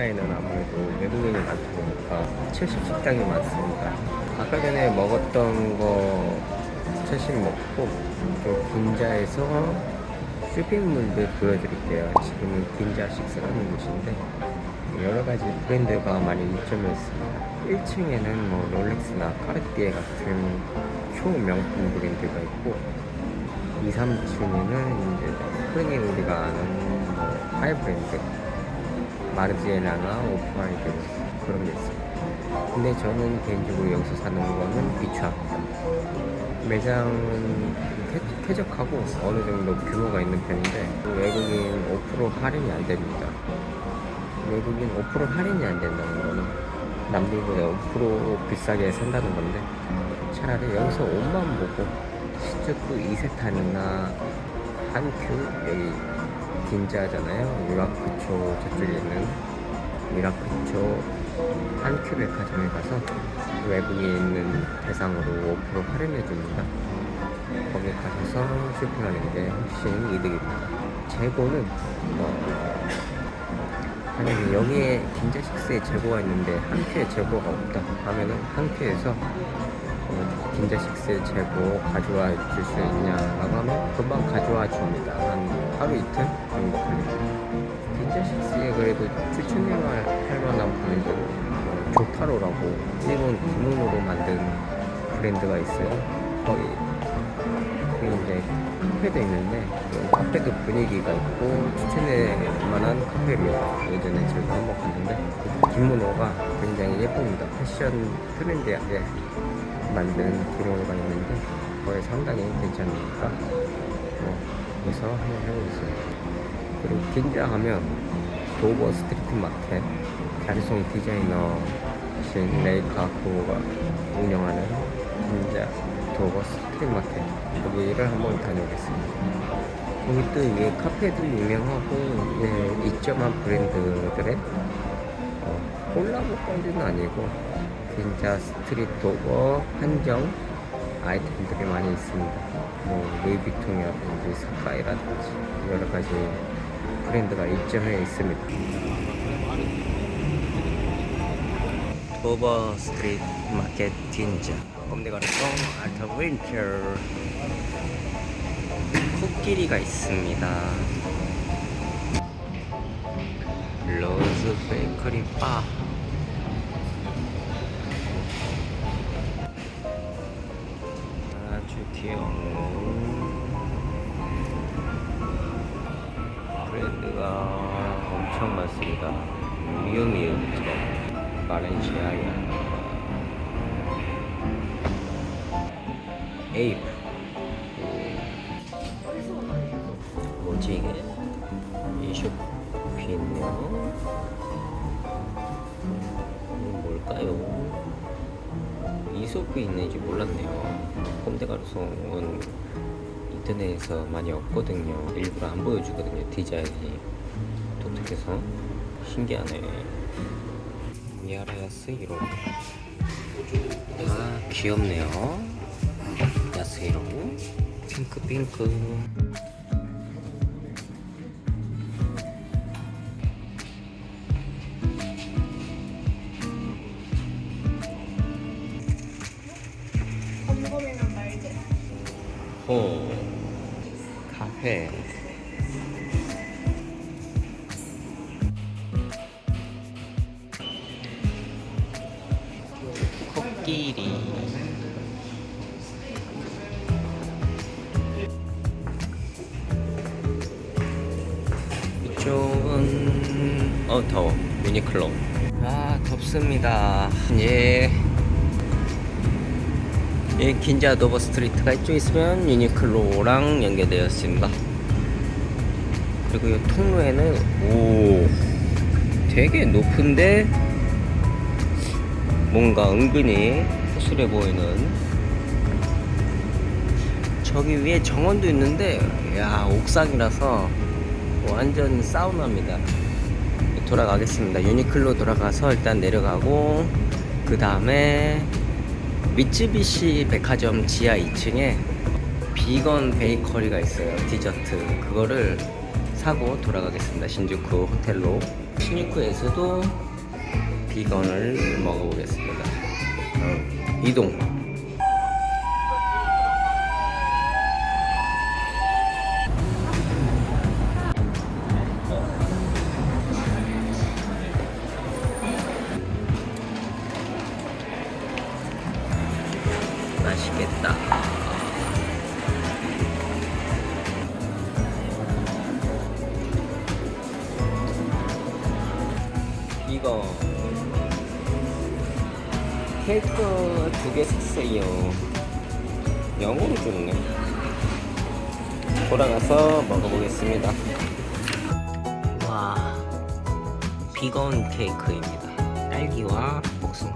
킨자에는 아무래도 외국인이 많다 보니까 첼시 식당이 많습니다. 아까 전에 먹었던 거 첼시 먹고 또 긴자에서 쇼핑몰들 보여드릴게요. 지금은 긴자 식스라는 곳인데 여러 가지 브랜드가 많이 입점해 있습니다. 1층에는 뭐 롤렉스나 카르티에 같은 초명품 브랜드가 있고 2, 3층에는 이제 흔히 우리가 아는 뭐 하이 브랜드 마르지에라나 오프화이드 그런 게 있습니다. 근데 저는 개인적으로 여기서 사는 거는 비추합니다. 매장은 쾌- 쾌적하고 어느 정도 규모가 있는 편인데 외국인 5% 할인이 안 됩니다. 외국인 5% 할인이 안 된다는 거는 남들보다 5% 비싸게 산다는 건데 차라리 여기서 옷만 보고 시즈쿠 이세탄이나 한큐 여기 긴자잖아요. 미라크초 저쪽에 있는 미라크초 한큐 백화점에 가서 외국에 있는 대상으로 5% 할인해 줍니다. 거기 가셔서 쇼핑하는 게 훨씬 이득입니다. 재고는 어, 만약에 여기에 긴자식스에 재고가 있는데 한 큐에 재고가 없다 하면은 한 큐에서 어, 긴자식스에 재고 가져와 줄 수 있냐라고 하면 금방 가져와 줍니다. 한 하루 이틀 정도 걸립니다. 긴자식스에 그래도 추천할 할 만한 브랜드는 어, 조타로라고 일본 기문으로 만든 브랜드가 있어요. 거기 그 이제 카페도 있는데 그 카페도 분위기가 있고 추천할 만한 카페입니다. 예전에 저도 한번 갔는데 그 기모노가 굉장히 예쁩니다. 패션 트렌디하게 만든 기모노가 있는데 거기 상당히 괜찮으니까 뭐 그래서 한번 해보겠습니다. 그리고 긴장하면 도버 스트리트 마켓 자리송 디자이너신 레이카 코가 운영하는 긴자 도버 스트리트 마켓 거기를 한번 다녀오겠습니다. 거기 또 이게 카페도 유명하고 예, 입점한 브랜드들의 어, 콜라보까지는 아니고 진짜 스트리트 도어 한정 아이템들이 많이 있습니다. 뭐 루이비통이라든지 사카이라든지 여러 가지 브랜드가 입점해 있습니다. 도버 스트리트 마켓 딘자 꼼데가르송 알타 윈터 코끼리가 있습니다. 로즈 베이커리 바 귀여운 브랜드가 엄청 많습니다. 미우미우부터 바렌시아야 에이프. 뭐지 이게? 이건 뭘까요? 이소피 있는지 몰랐네요. 홈데가르송은 인터넷에서 많이 없거든요. 일부러 안 보여주거든요 디자인이. 독특해서. 신기하네. 미아라야스1호 아 귀엽네요. 야스히로. 핑크 핑크 호 카페. 코끼리. 이쪽은 어 더워. 유니클로 아 덥습니다. 예 이 긴자 도버 스트리트가 이쪽에 있으면 유니클로랑 연계되어 있습니다. 그리고 이 통로에는 오 되게 높은데 뭔가 은근히 허술해 보이는 저기 위에 정원도 있는데 야 옥상이라서 완전 사우나입니다. 돌아가겠습니다. 유니클로 돌아가서 일단 내려가고 그 다음에 미쯔비시 백화점 지하 2층에 비건 베이커리가 있어요. 디저트. 그거를 사고 돌아가겠습니다. 신주쿠 호텔로. 신유쿠에서도 비건을 먹어보겠습니다. 어, 이동. 이거 케이크 두 개 샀어요. 영어로 주네. 돌아가서 먹어보겠습니다. 와, 비건 케이크입니다. 딸기와 복숭아.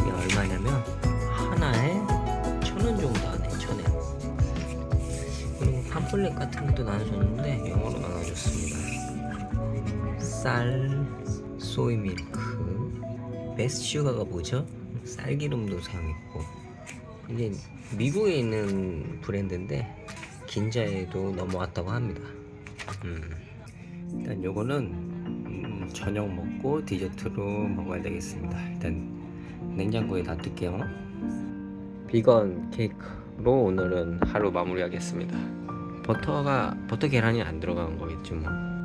이게 얼마냐면 하나에 천 원 정도 하네, 천 원. 그리고 팜플렛 같은 것도 나눠줬는데 영어로 나눠줬습니다. 쌀, 소이 밀크, 베스트 슈가가 뭐죠? 쌀기름도 사용했고 이게 미국에 있는 브랜드인데 긴자에도 넘어왔다고 합니다. 음. 일단 요거는 음, 저녁 먹고 디저트로 먹어야 되겠습니다. 일단 냉장고에 놔둘게요. 비건 케이크로 오늘은 하루 마무리하겠습니다. 버터가 버터 계란이 안 들어간 거겠지 뭐.